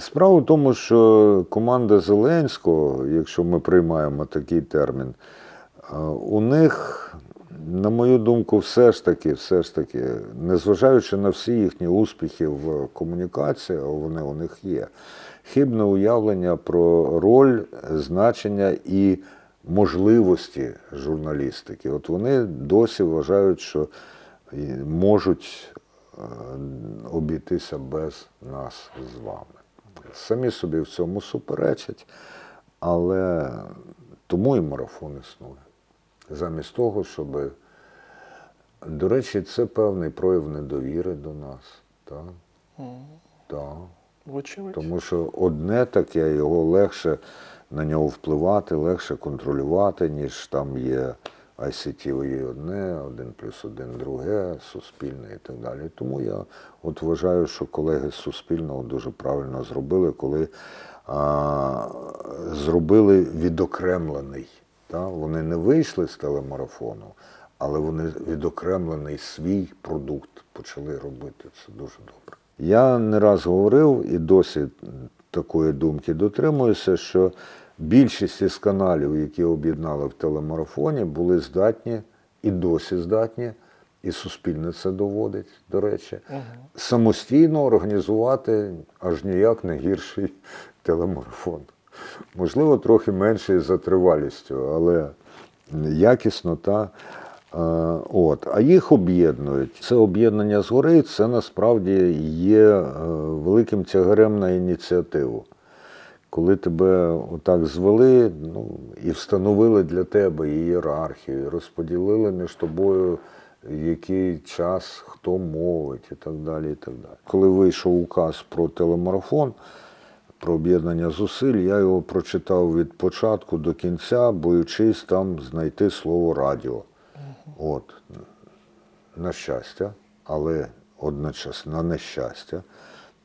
Справа в тому, що команда Зеленського, якщо ми приймаємо такий термін, е, у них, на мою думку, все ж таки, все ж таки, незважаючи на всі їхні успіхи в комунікації, а вони у них є, хибне уявлення про роль, значення і можливості журналістики. От вони досі вважають, що можуть е, обійтися без нас з вами. Самі собі в цьому суперечать, але тому і марафон існує. Замість того, щоб. До речі, це певний прояв недовіри до нас. Так? Так. Вочевидь. Тому що одне таке, його легше на нього впливати, легше контролювати, ніж там є ICTV одне, один плюс один друге, суспільне і так далі. Тому я от вважаю, що колеги з Суспільного дуже правильно зробили, коли а, зробили відокремлений. Та? Вони не вийшли з телемарафону, але вони відокремлений свій продукт почали робити. Це дуже добре. Я не раз говорив і досі такої думки дотримуюся, що більшість із каналів, які об'єднали в телемарафоні, були здатні і досі здатні, і суспільне це доводить, до речі, самостійно організувати аж ніяк не гірший телемарафон. Можливо, трохи менший за тривалістю, але якісно та. Е, От. А їх об'єднують. Це об'єднання згори, це насправді є е, великим тягарем на ініціативу. Коли тебе отак звели ну, і встановили для тебе ієрархію, розподілили між тобою, який час хто мовить і так далі. і так далі. Коли вийшов указ про телемарафон, про об'єднання зусиль, я його прочитав від початку до кінця, боючись там знайти слово радіо. От, на щастя, але одночасно на нещастя,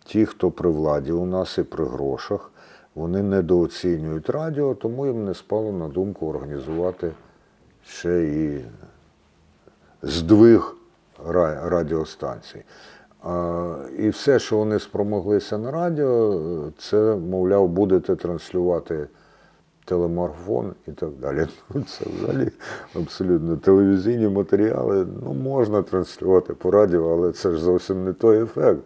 ті, хто при владі у нас і при грошах, вони недооцінюють радіо, тому їм не спало на думку організувати ще і здвиг радіостанцій. І все, що вони спромоглися на радіо, це, мовляв, будете транслювати телемарафон і так далі. Ну, Це взагалі абсолютно телевізійні матеріали. Ну, можна транслювати по радіо, але це ж зовсім не той ефект.